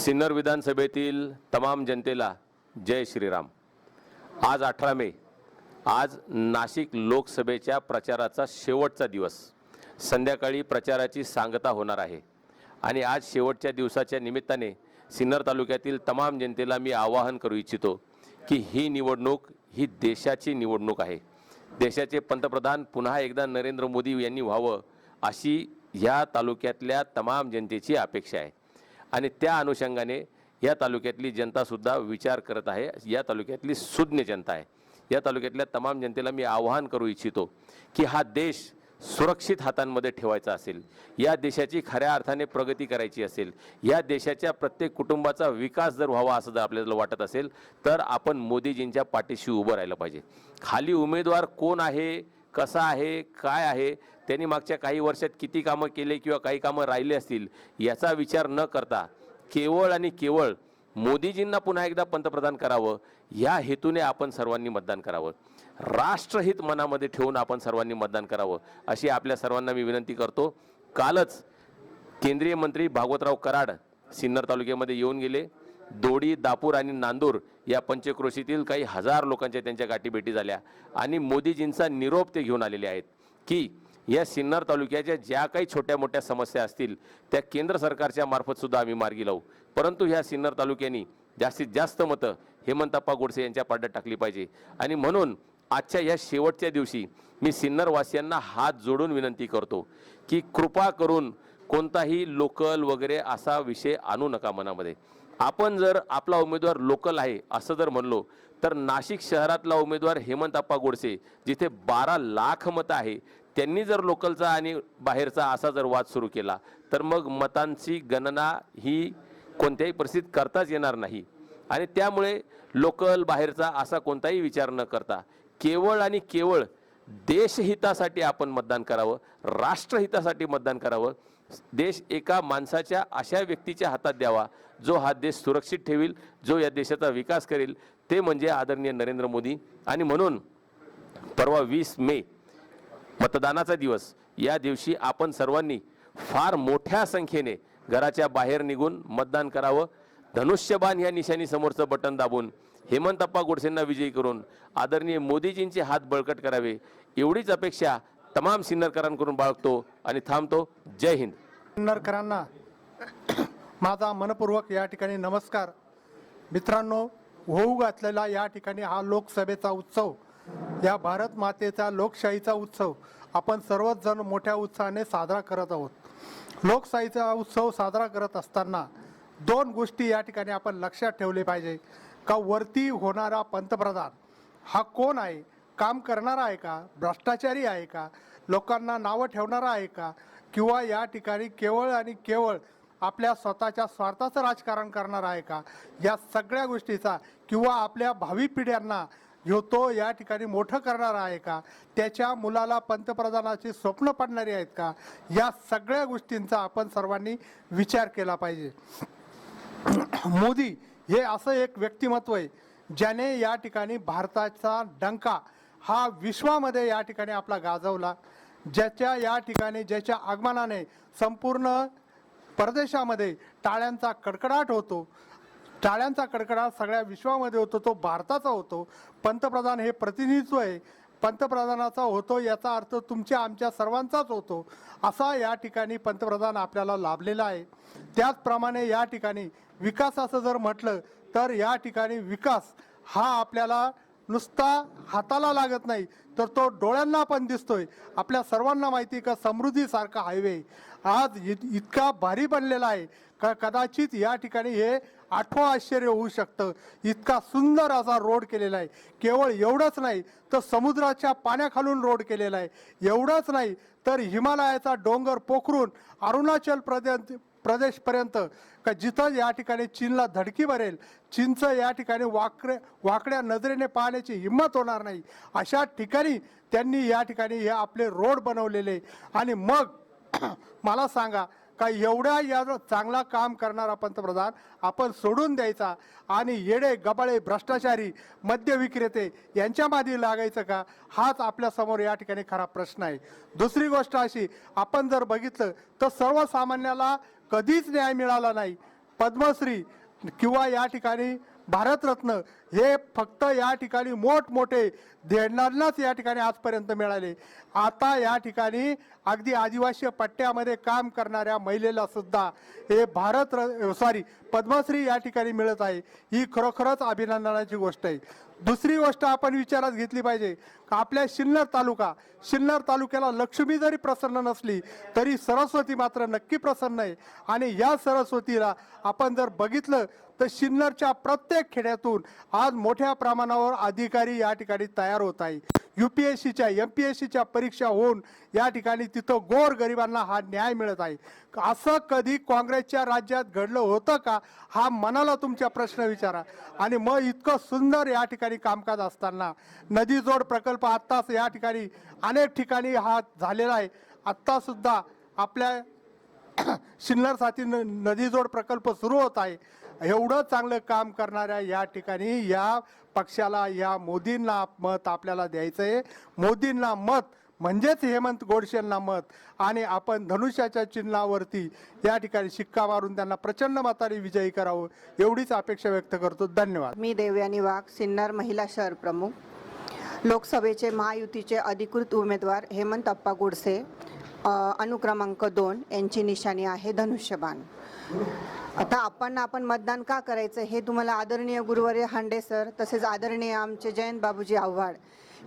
सिन्नर विधानसभेतील तमाम जनतेला जय श्रीराम. आज अठरा मे. आज नाशिक लोकसभेच्या प्रचाराचा शेवटचा दिवस. संध्याकाळी प्रचाराची सांगता होणार आहे. आणि आज शेवटच्या दिवसाच्या निमित्ताने सिन्नर तालुक्यातील तमाम जनतेला मी आवाहन करू इच्छितो की ही निवडणूक ही देशाची निवडणूक आहे. देशाचे पंतप्रधान पुन्हा एकदा नरेंद्र मोदी यांनी व्हावं अशी ह्या तालुक्यातल्या तमाम जनतेची अपेक्षा आहे. आणि त्या अनुषंगाने या तालुक्यातली जनतासुद्धा विचार करत आहे. या तालुक्यातली सुज्ञ जनता आहे. या तालुक्यातल्या तमाम जनतेला मी आवाहन करू इच्छितो की हा देश सुरक्षित हातांमध्ये ठेवायचा असेल. या देशाची खऱ्या अर्थाने प्रगती करायची असेल. या देशाच्या प्रत्येक कुटुंबाचा विकास जर व्हावा असं जर आपल्याला वाटत असेल तर आपण मोदीजींच्या पाठीशी उभं राहिलं पाहिजे. खाली उमेदवार कोण आहे कसा आहे काय आहे त्यांनी मागच्या काही वर्षात किती कामं केले किंवा काही कामं राहिले असतील याचा विचार न करता केवळ आणि केवळ मोदीजींना पुन्हा एकदा पंतप्रधान करावं या हेतूने आपण सर्वांनी मतदान करावं. राष्ट्रहित मनामध्ये ठेवून आपण सर्वांनी मतदान करावं अशी आपल्या सर्वांना मी विनंती करतो. कालच केंद्रीय मंत्री भागवतराव कराड सिन्नर तालुक्यामध्ये येऊन गेले. दोडी दापूर आणि नांदूर या पंचक्रोशीतील काही हजार लोकांच्या त्यांच्या गाठीभेटी झाल्या आणि मोदीजींचा निरोप ते घेऊन आलेले आहेत की या सिन्नर तालुक्याच्या ज्या काही छोट्या मोठ्या समस्या असतील त्या केंद्र सरकारच्या मार्फतसुद्धा आम्ही मार्गी लावू. परंतु ह्या सिन्नर तालुक्यांनी जास्तीत जास्त मतं हेमंतप्पा गोडसे यांच्या पाड्यात टाकली पाहिजे. आणि म्हणून आजच्या या शेवटच्या दिवशी मी सिन्नरवासियांना हात जोडून विनंती करतो की कृपा करून कोणताही लोकल वगैरे असा विषय आणू नका मनामध्ये. आपण जर आपला उमेदवार लोकल आहे असं जर म्हणलो तर नाशिक शहरातला उमेदवार हेमंतप्पा गोडसे जिथे बारा लाख मतं आहे त्यांनी जर लोकलचा आणि बाहेरचा असा जर वाद सुरू केला तर मग मतांची गणना ही कोणत्याही परिस्थितीत करताच येणार नाही. आणि त्यामुळे लोकल बाहेरचा असा कोणताही विचार न करता केवळ आणि केवळ देशहितासाठी आपण मतदान करावं राष्ट्रहितासाठी मतदान करावं देश एका माणसाच्या अशा व्यक्तीच्या हातात द्यावा जो हा देश सुरक्षित ठेवील जो या देशाचा विकास करेल ते म्हणजे आदरणीय नरेंद्र मोदी. आणि म्हणून परवा वीस मे मतदानाचा दिवस. या दिवशी आपण सर्वांनी फार मोठ्या संख्येने घराच्या बाहेर निघून मतदान करावं. धनुष्यबाण या निशाणी समोरचं बटन दाबून हेमंतप्पा गोडसेंना विजयी करून आदरणीय मोदीजींचे हात बळकट करावे. एवढीच अपेक्षा तमाम सिन्नरकरांकडून बाळगतो आणि थांबतो. जय हिंद. सिन्नरकरांना माझा मनपूर्वक या ठिकाणी नमस्कार. मित्रांनो होऊ घातलेला या ठिकाणी हा लोकसभेचा उत्सव या भारत मातेचा लोकशाहीचा उत्सव आपण सर्वच जण मोठ्या उत्साहाने साजरा करत आहोत. लोकशाहीचा उत्सव साजरा करत असताना दोन गोष्टी या ठिकाणी आपण लक्षात ठेवले पाहिजे. का वरती होणारा पंतप्रधान हा कोण आहे? काम करणारा आहे का? भ्रष्टाचारी आहे का? लोकांना नावं ठेवणारा आहे का? किंवा या ठिकाणी केवळ आणि केवळ आपल्या स्वतःच्या स्वार्थाचं राजकारण करणार आहे का? या सगळ्या गोष्टीचा किंवा आपल्या भावी पिढ्यांना ह्यो तो या ठिकाणी मोठं करणार आहे का? त्याच्या मुलाला पंतप्रधानाची स्वप्न पडणारी आहेत का? या सगळ्या गोष्टींचा आपण सर्वांनी विचार केला पाहिजे. मोदी हे असं एक व्यक्तिमत्व आहे ज्याने या ठिकाणी भारताचा डंका हा विश्वामध्ये या ठिकाणी आपला गाजवला. ज्याच्या या ठिकाणी ज्याच्या आगमनाने संपूर्ण परदेशामध्ये टाळ्यांचा कडकडाट होतो. टाळ्यांचा कडकडाट सगळ्या विश्वामध्ये होतो तो भारताचा होतो. पंतप्रधान हे प्रतिनिधित्व आहे. पंतप्रधानाचा होतो याचा अर्थ तुमच्या आमच्या सर्वांचाच होतो. असा या ठिकाणी पंतप्रधान आपल्याला लाभलेला आहे. त्याचप्रमाणे या ठिकाणी विकासाचं जर म्हटलं तर या ठिकाणी विकास हा आपल्याला नुसता हाताला लागत नाही तर तो डोळ्यांना पण दिसतोय. आपल्या सर्वांना माहिती का समृद्धीसारखा हायवे आज इत- इतका भारी बनलेला आहे. का कदाचित या ठिकाणी हे आठवं आश्चर्य होऊ शकतं. इतका सुंदर असा रोड केलेला आहे. केवळ एवढंच नाही तर समुद्राच्या पाण्याखालून रोड केलेला आहे. एवढंच नाही तर हिमालयाचा डोंगर पोखरून अरुणाचल प्रदेश प्रदेशपर्यंत का जिथं या ठिकाणी चीनला धडकी भरेल चीनचं या ठिकाणी वाकरे वाकड्या नजरेने पाहण्याची हिंमत होणार नाही. अशा ठिकाणी त्यांनी या ठिकाणी हे आपले रोड बनवलेले. आणि मग मला सांगा का एवढ्या या चांगला काम करणारा पंतप्रधान आपण सोडून द्यायचा. आणि येडे गबाळे भ्रष्टाचारी मद्य विक्रेते यांच्या मादी लागायचं का? हाच आपल्यासमोर या ठिकाणी खरा प्रश्न आहे. दुसरी गोष्ट अशी आपण जर बघितलं तर सर्वसामान्याला कधीच न्याय मिळाला नाही. पद्मश्री किंवा या ठिकाणी भारतरत्न हे फक्त या ठिकाणी मोठमोठे देणाऱ्यांनाच या ठिकाणी आजपर्यंत मिळाले. आता या ठिकाणी अगदी आदिवासी पट्ट्यामध्ये काम करणाऱ्या महिलेला सुद्धा हे भारत सॉरी पद्मश्री या ठिकाणी मिळत आहे. ही खरोखरच अभिनंदनाची गोष्ट आहे. दुसरी गोष्ट आपण विचारात घेतली पाहिजे. का आपल्या सिन्नर तालुका सिन्नर तालुक्याला लक्ष्मी जरी प्रसन्न नसली तरी सरस्वती मात्र नक्की प्रसन्न आहे. आणि या सरस्वतीला आपण जर बघितलं तर सिन्नरच्या प्रत्येक खेड्यातून आज मोठ्या प्रमाणावर अधिकारी या ठिकाणी तयार होत आहे यू पी एस सीच्या एम पी एस सीच्या परीक्षा होऊन या ठिकाणी तिथं गोर गरिबांना हा न्याय मिळत आहे. असं कधी काँग्रेसच्या राज्यात घडलं होतं का? हा मनाला तुमच्या प्रश्न विचारा. आणि मग इतकं सुंदर या ठिकाणी कामकाज असताना नदीजोड प्रकल्प आत्ताच या ठिकाणी अनेक ठिकाणी हा झालेला आहे. आत्तासुद्धा आपल्या सिन्नर साथी न- नदीजोड प्रकल्प सुरू होत आहे. एवढं चांगलं काम करणाऱ्या या ठिकाणी या पक्षाला या मोदींना मत आपल्याला द्यायचं आहे मोदींना मत म्हणजेच हेमंत गोडसेंना मत. आणि आपण धनुष्याच्या चिन्हावरती या ठिकाणी शिक्का मारून त्यांना प्रचंड मताने विजयी करावं एवढीच अपेक्षा व्यक्त करतो. धन्यवाद. मी देवयानी वाघ सिन्नर महिला शहर प्रमुख. लोकसभेचे महायुतीचे अधिकृत उमेदवार हेमंत अप्पा गोडसे. अनुक्रमांक दोन यांची निशाणी आहे धनुष्यबाण. आता आपण आपण मतदान का करायचं हे तुम्हाला आदरणीय गुरुवर्य हांडे सर तसेच आदरणीय आमचे जयंत बाबूजी आव्हाड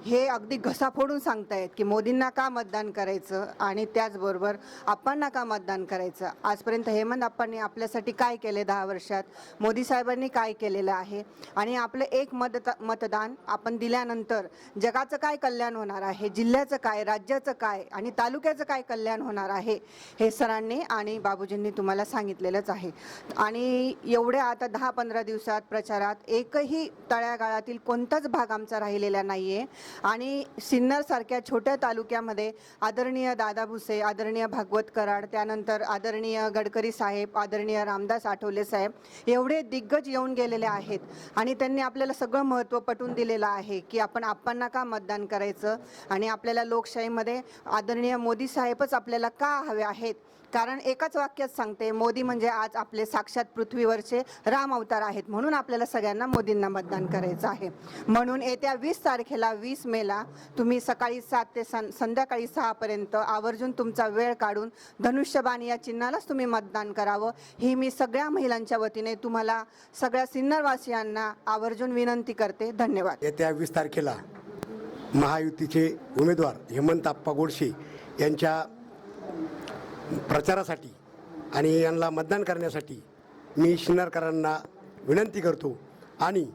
हे अगदी घसा फोडून सांगतायत की मोदींना का मतदान करायचं आणि त्याचबरोबर आप्पांना का मतदान करायचं? आजपर्यंत हेमंत आप्पांनी आपल्यासाठी काय केले दहा वर्षात? मोदी साहेबांनी काय केलेलं आहे? आणि आपलं एक मतदा मतदान आपण दिल्यानंतर जगाचं काय कल्याण होणार आहे? जिल्ह्याचं काय? राज्याचं काय? आणि तालुक्याचं काय कल्याण होणार आहे? हे सरांनी आणि बाबूजींनी तुम्हाला सांगितलेलंच आहे. आणि एवढ्या आता दहा पंधरा दिवसात प्रचारात एकही तळ्यागाळातील कोणताच भाग आमचा राहिलेला नाही आहे आणि सिन्नरसारख्या छोट्या तालुक्यामध्ये आदरणीय दादा भुसे आदरणीय भागवत कराड त्यानंतर आदरणीय गडकरी साहेब आदरणीय रामदास आठवले साहेब एवढे दिग्गज येऊन गेलेले आहेत आणि त्यांनी आपल्याला सगळं महत्त्व पटवून दिलेलं आहे की आपण आप्पांना का मतदान करायचं आणि आपल्याला लोकशाहीमध्ये आदरणीय मोदी साहेबच आपल्याला का हवे आहेत कारण एकाच वाक्यात सांगते मोदी म्हणजे आज आपले साक्षात पृथ्वीवरचे राम अवतार आहेत म्हणून आपल्याला सगळ्यांना मोदींना मतदान करायचं आहे. म्हणून येत्या वीस तारखेला वीस मेला तुम्ही सकाळी सात ते सं संध्याकाळी सहापर्यंत आवर्जून तुमचा वेळ काढून धनुष्यबाण या चिन्हालाच तुम्ही मतदान करावं. ही मी सगळ्या महिलांच्या वतीने तुम्हाला सगळ्या सिन्नरवासियांना आवर्जून विनंती करते. धन्यवाद. येत्या वीस तारखेला महायुतीचे उमेदवार हेमंत आप्पा गोडसे यांच्या प्रचारासाठी आणि यांना मतदान करण्यासाठी मी शिन्नरकरांना विनंती करतो. आणि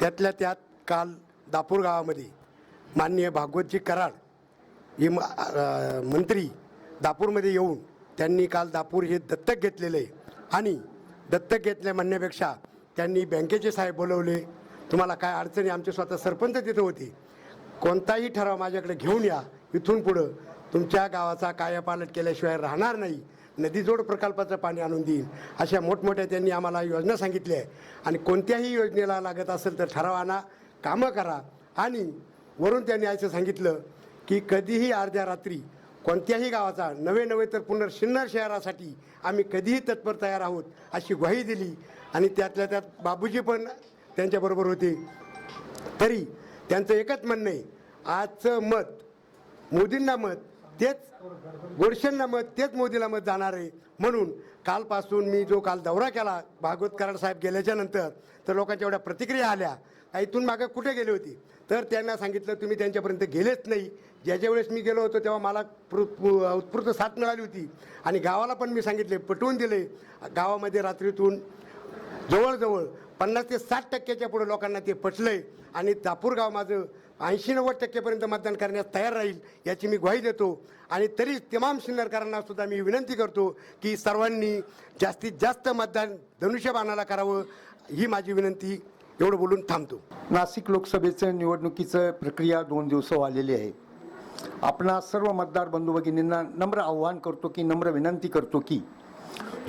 त्यातल्या त्यात काल दापूर गावामध्ये माननीय भागवतजी कराड हे म मंत्री दापूरमध्ये येऊन त्यांनी काल दापूर हे दत्तक घेतलेलं आहे आणि दत्तक घेतल्या म्हणण्यापेक्षा त्यांनी बँकेचे साहेब बोलवले तुम्हाला काय अडचणी आमचे स्वतः सरपंच तिथे होते. कोणताही ठराव माझ्याकडे घेऊन या. इथून पुढं तुमच्या गावाचा कायापालट केल्याशिवाय राहणार नाही. नदीजोड प्रकल्पाचं पाणी आणून देईन. अशा मोठमोठ्या त्यांनी आम्हाला योजना सांगितल्या आहे आणि कोणत्याही योजनेला लागत असेल तर ठराव आणा कामं करा. आणि वरून त्यांनी असं सांगितलं की कधीही अर्ध्या रात्री कोणत्याही गावाचा नवे नवे तर पुनर् सिन्नर शहरासाठी आम्ही कधीही तत्पर तयार आहोत अशी ग्वाही दिली. आणि त्यातल्या त्यात बाबूजी पण त्यांच्याबरोबर होते. तरी त्यांचं एकच म्हणणं आहे आजचं मत मोदींना मत तेच गोडशेंना मत तेच मोदीला मत जाणार आहे. म्हणून कालपासून मी जो काल दौरा केला भागवत कराड साहेब गेल्याच्यानंतर तर लोकांच्या एवढ्या प्रतिक्रिया आल्या. का इथून मागं कुठे गेले होते? तर त्यांना सांगितलं तुम्ही त्यांच्यापर्यंत गेलेच नाही. ज्याच्या वेळेस मी गेलो होतो तेव्हा मला उत्स्फूर्त साथ मिळाली होती. आणि गावाला पण मी सांगितले पटवून दिले. गावामध्ये रात्रीतून जवळजवळ पन्नास ते साठ टक्क्याच्या पुढे लोकांना ते पटलंय. आणि दापूर गाव माझं ऐंशी नव्वद टक्केपर्यंत मतदान करण्यास तयार राहील याची मी ग्वाही देतो. आणि तरी तमाम सिन्नरकरांना सुद्धा मी विनंती करतो की सर्वांनी जास्तीत जास्त मतदान धनुष्यबाणाला करावं ही माझी विनंती. एवढं बोलून थांबतो. नाशिक लोकसभेचं निवडणुकीचं प्रक्रिया दोन दिवस आलेली आहे. आपणा सर्व मतदार बंधू भगिनींना नम्र आव्हान करतो की नम्र विनंती करतो की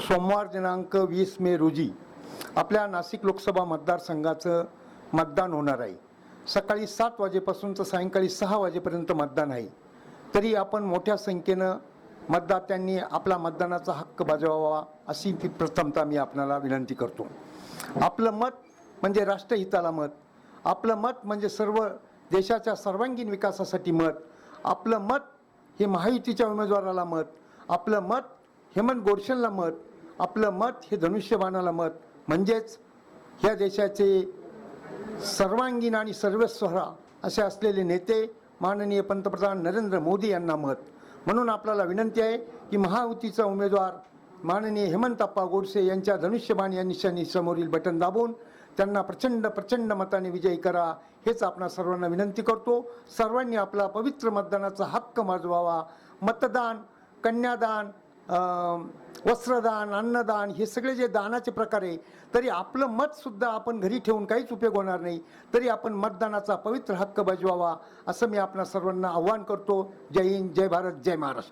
सोमवार दिनांक वीस मे रोजी आपल्या नाशिक लोकसभा मतदारसंघाचं मतदान होणार आहे. सकाळी सात वाजेपासून तर सायंकाळी सहा वाजेपर्यंत मतदान आहे. तरी आपण मोठ्या संख्येनं मतदात्यांनी आपला मतदानाचा हक्क बजावावा अशी ती प्रथमता मी आपणाला विनंती करतो. आपलं मत म्हणजे राष्ट्रहिताला मत. आपलं मत म्हणजे सर्व देशाच्या सर्वांगीण विकासासाठी मत. आपलं मत हे महायुतीच्या उमेदवाराला मत. आपलं मत हेमंत गोडसेंना मत. आपलं मत हे धनुष्यबाणाला मत. म्हणजेच ह्या देशाचे सर्वांगीण आणि सर्वस्वरा असे असलेले नेते माननीय पंतप्रधान नरेंद्र मोदी यांना मत. म्हणून आपल्याला विनंती आहे की महायुतीचा उमेदवार माननीय हेमंतप्पा गोडसे यांच्या धनुष्यबाण या निशाणी समोरील बटन दाबून त्यांना प्रचंड प्रचंड मताने विजयी करा हेच आपणा सर्वांना विनंती करतो. सर्वांनी आपला पवित्र मतदानाचा हक्क माजवावा. मतदान कन्यादान वस्त्रदान अन्नदान हे सगळे जे दानाचे प्रकार आहे तरी आपलं मतसुद्धा आपण घरी ठेवून काहीच उपयोग होणार नाही. तरी आपण मतदानाचा पवित्र हक्क बजवावा असं मी आपणा सर्वांना आव्हान करतो. जय हिंद जय भारत जय महाराष्ट्र.